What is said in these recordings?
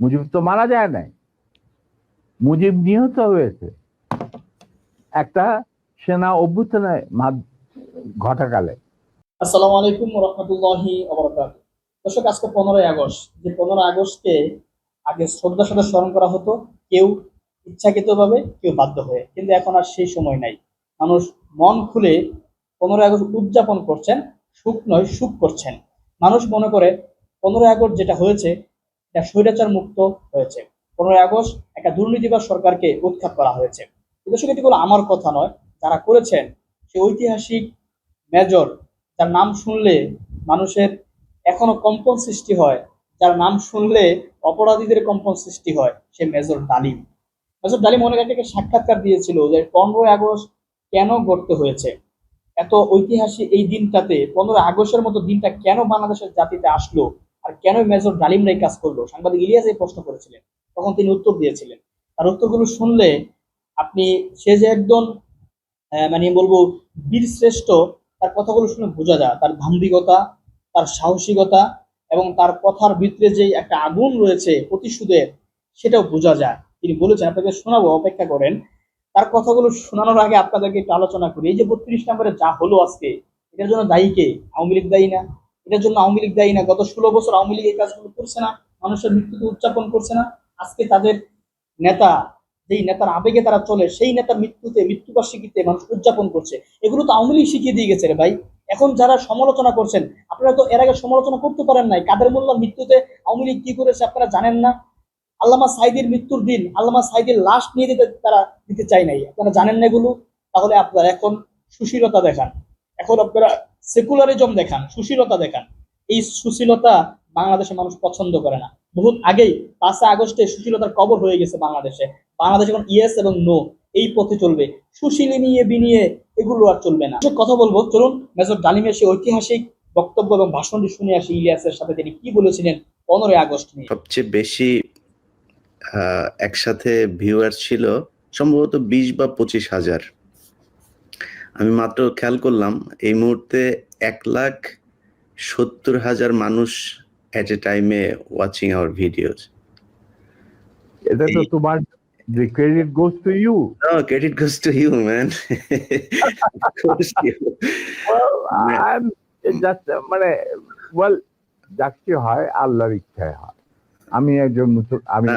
মুজিব তো মারা যায় নাই। মুজিব নিহত হয়েছে। একটা সেনা অভ্যুত্থানের মাধ- ঘটাকালে। আসসালামু আলাইকুম রহমতুল্লাহি দর্শক, আজকে পনেরোই আগস্ট। যে পনেরোই আগস্টকে আগে শ্রদ্ধার সাথে স্মরণ করা হতো, কেউ ইচ্ছাকৃতভাবে, কেউ বাধ্য হয়ে। কিন্তু এখন আর সেই সময় নাই। মানুষ মন খুলে পনেরোই আগস্ট উদযাপন করছেন, সুখ নয়, সুখ করছেন। মানুষ মনে করে, পনেরোই আগস্ট যেটা হয়েছে এটা স্বৈরাচার মুক্ত হয়েছে। পনেরোই আগস্ট একটা দুর্নীতিবাজ সরকারকে উৎখাত করা হয়েছে। দর্শক, এটি আমার কথা নয়। যারা করেছেন, সে ঐতিহাসিক মেজর, যার নাম শুনলে মানুষের এখনও কম্পন সৃষ্টি হয়, যার নাম শুনলে অপরাধীদের কম্পন সৃষ্টি হয়, সে মেজর ডালিম। মেজর ডালিম অনেক একটা সাক্ষাৎকার দিয়েছিল যে পনেরোই আগস্ট কেন গড়তে হয়েছে? এত ঐতিহাসিক এই দিনটাতে, পনেরোই আগস্টের মতো দিনটা কেন বাংলাদেশের জাতিতে আসলো? আর কেন মেজর ডালিমরাই কাজ করল? সাংবাদিক ইলিয়াস এই প্রশ্ন করেছিলেন। তখন তিনি উত্তর দিয়েছিলেন। তার উত্তরগুলো শুনলে আপনি সে যে একজন মানে বলব বীর শ্রেষ্ঠ তার কথাগুলো শুনে বোঝা যায়। তার ধাম্বিকতা তার সাহসিকতা এবং তার কথার ভিতরে যে একটা আগুন রয়েছে প্রতিশোধের, সেটাও বোঝা যায়। তিনি বলেছেন, আপনাকে শোনাবো, অপেক্ষা করেন। তার কথাগুলো শোনানোর আগে আপনাদেরকে একটু আলোচনা করি। এই যে বত্রিশ নম্বরে যা হলো আজকে, এটার জন্য দায়ী কে? আওয়ামী লীগ দায়ী না? এটার জন্য আওয়ামী লীগ দায়ী না। গত ষোলো বছর আওয়ামী লীগ এই কাজগুলো করছে না, মানুষের মৃত্যুকে উদযাপন করছে না। আজকে তাদের নেতা, যেই নেতার আবেগে তারা চলে, সেই নেতার মৃত্যুতে, মৃত্যুবার্ষিকীতে মানুষ উদযাপন করছে। এগুলো তো আওয়ামী লীগ শিখিয়ে দিয়ে গেছে রে ভাই। এখন যারা সমালোচনা করছেন, আপনারা তো এর আগে সমালোচনা করতে পারেন নাই। কাদের মোল্লার মৃত্যুতে আওয়ামী লীগ কি করেছে আপনারা জানেন না। আল্লামা সাইদির মৃত্যুর দিন, আল্লামা সাইদির লাশ নিয়ে দিতে তারা দিতে চায় নাই। আপনারা জানেন না এগুলো? তাহলে আপনারা এখন সুশীলতা দেখান। এখন আপনারা সেকুলারিজম দেখান, সুশীলতা দেখান। এই সুশীলতা বাংলাদেশের মানুষ পছন্দ করে না। বহুত আগেই পাঁচে আগস্টে সুশীলতার কবর হয়ে গেছে বাংলাদেশে। বাংলাদেশ এখন ইয়েস এবং নো, এই পথে চলবে। সুশীলী নিয়ে বিনিয়ে এগুলো আর চলবে না। কথা বলব, চলুন, মেজর ডালিমের সেই ঐতিহাসিক বক্তব্য এবং ভাষণটি শুনে আসি ইলিয়াসের সাথে। তিনি কি বলেছিলেন পনেরোই আগস্ট নিয়ে? সবচেয়ে বেশি একসাথে ভিউয়ার ছিল সম্ভবত বিশ বা পঁচিশ হাজার। আমি মাত্র খেয়াল করলাম এই মুহূর্তে এক লাখ সত্তর হাজার মানুষ এট এ টাইমে ওয়াচিং আওয়ার ভিডিওস এটা তো তোমার the credit goes to you. No, credit goes to you, man. goes to you. well মানে- I'm just মানে well যা হয় আল্লাহর ইচ্ছায় হয়। আমি একজন আমি না,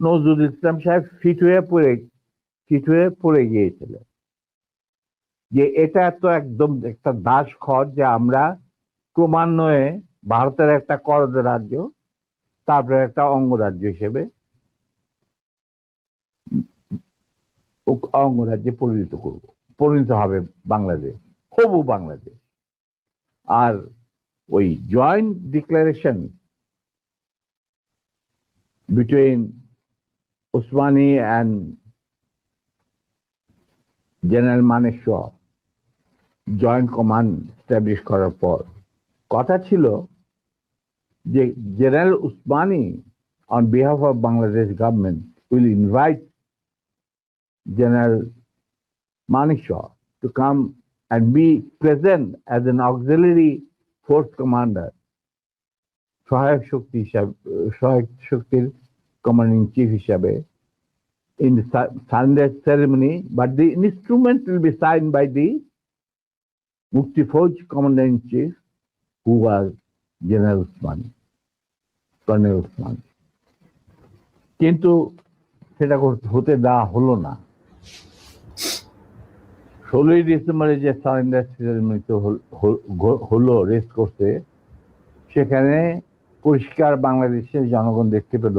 নজরুল ইসলাম সাহেব ফিট হয়ে পড়ে, ফিট হয়ে পড়ে গিয়েছিলেন। যে এটা তো একদম একটা দাস খত যে আমরা ক্রমান্বয়ে ভারতের একটা করদ রাজ্য, তারপরে একটা অঙ্গরাজ্য হিসেবে অঙ্গরাজ্যে পরিণত করব, পরিণত হবে বাংলাদেশ, হবু বাংলাদেশ। আর ওই joint declaration between Osmani and general Maneshwar joint command establish করার পর কথা ছিল যে general Osmani on behalf of Bangladesh government will invite General Manishaw to come and be present as an auxiliary force commander সহায়ক শক্তি হিসাবে সহায়ক শক্তির কমান্ডিং চিফ হিসাবে in Sunday ceremony but the instrument will be sign by the Mukti Fauj commanding chief who was general Osman colonel Osman কিন্তু সেটা হতে দেওয়া হলো না। ষোলোই ডিসেম্বরে যে সারেন্ডার সেরেমনিতে হলো রেস্ট করতে সেখানে পরিষ্কার বাংলাদেশের জনগণ দেখতে পেল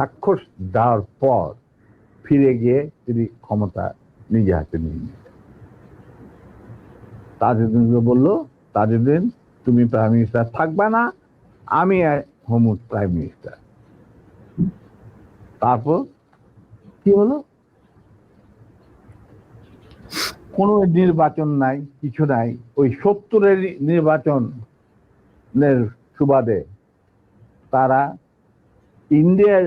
স্বাক্ষর দেওয়ার পর ফিরে গিয়ে তিনি ক্ষমতা নিজে হাতে নিয়ে নিলেন। বলল, তাজউদ্দিন, তুমি প্রাইম মিনিস্টার থাকবে না, আমি হোম প্রাইম মিনিস্টার তারপর কি হলো? কোনো নির্বাচন নাই, কিছু নাই, ওই সত্তরের নির্বাচনের সুবাদে তারা ইন্ডিয়ার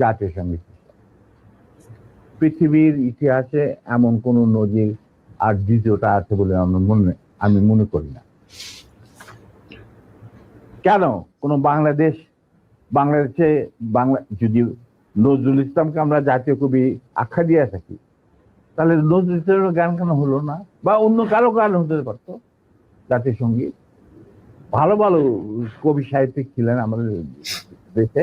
জাতীয় সংগীত। পৃথিবীর ইতিহাসে এমন কোন নজির আর দ্বিতীয়টা আছে বলে আমি মনে করি না। কেন? কোন বাংলাদেশ, বাংলাদেশে বাংলা, যদি নজরুল ইসলামকে আমরা জাতীয় কবি আখ্যা দিয়ে থাকি, তাহলে নজরুল ইসলামের গান কেন হলো না? বা অন্য কারও গান হতে পারতো জাতীয় সংগীত? ভালো ভালো কবি সাহিত্যিক ছিলেন আমাদের দেশে।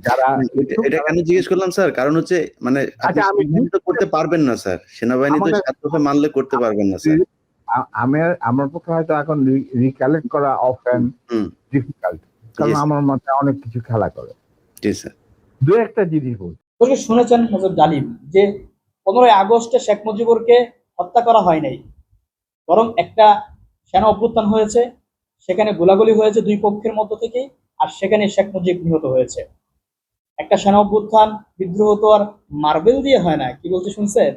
যারা এটা- কেন জিজ্ঞেস করলাম স্যার? কারণ হচ্ছে মানে আপনি আচ্ছা, আমি- করতে পারবেন না স্যার। সেনাবাহিনী তো সাত মানলে করতে পারবেন না স্যার। আ- আমার আমার পক্ষে হয়তো এখন রিকালেক্ট করা অফ অ্যান্ড হুম। ডিফিকাল্ট কারণ আমার মাথায় অনেক কিছু খেলা করে। জি স্যার দু একটা জিনিস বলছি শুনেছেন হজরত ডালিম যে পনেরোই আগস্টে শেখ মুজিবুরকে হত্যা করা হয় নাই। বরং একটা সেনা অভ্যুত্থান হয়েছে সেখানে গোলাগুলি হয়েছে দুই পক্ষের মধ্য থেকেই আর সেখানে শেখ মুজিব নিহত হয়েছে। একটা সেনা অভ্যুত্থান বিদ্রোহ তো আর মার্বেল দিয়ে হয় না। কি বলতে শুনছেন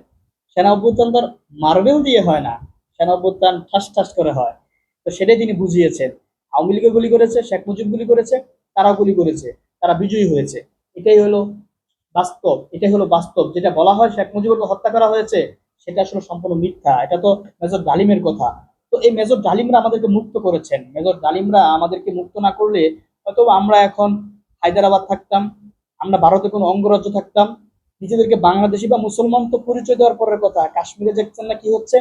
সেনা অভ্যুত্থান তো আর মার্বেল দিয়ে হয় না। সেনা অভ্যুত্থান ঠাস ঠাস করে হয়। তো সেটাই তিনি বুঝিয়েছেন। আওয়ামী লীগে গুলি করেছে, শেখ মুজিব গুলি করেছে, তারাও গুলি করেছে, তারা বিজয়ী হয়েছে। এটাই হলো বাস্তব, এটাই হলো বাস্তব। যেটা বলা হয় শেখ মুজিবুরকে হত্যা করা হয়েছে, সেটা আসলে সম্পূর্ণ মিথ্যা। এটা তো মেজর ডালিমের কথা। তো এই মেজর ডালিমরা আমাদেরকে মুক্ত করেছেন। মেজর ডালিমরা আমাদেরকে মুক্ত না করলে হয়তো আমরা এখন হায়দ্রাবাদ থাকতাম আমরা ভারতে কোনো অঙ্গরাজ্য থাকতাম, নিজেদেরকে বাংলাদেশি বা মুসলমান তো পরিচয় দেওয়ার পরের কথা, কাশ্মীরে দেখছেন না কি হচ্ছে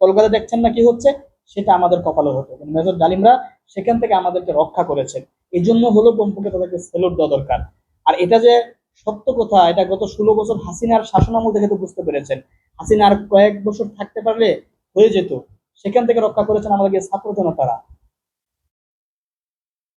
কলকাতা দেখছেন না কি হচ্ছে, সেটা আমাদের কপালে হতো। মেজর ডালিমরা সেখান থেকে আমাদেরকে রক্ষা করেছেন। এই জন্য হলো কমপক্ষে তাদেরকে সেলুট দেওয়া দরকার। আর এটা যে সত্য কথা, এটা গত ষোলো বছর হাসিনার শাসনামল দেখে তো বুঝতে পেরেছেন। হাসিনা আর কয়েক বছর থাকতে পারলে হয়ে যেত। সেখান থেকে রক্ষা করেছেন আমাদেরকে ছাত্র জনতারা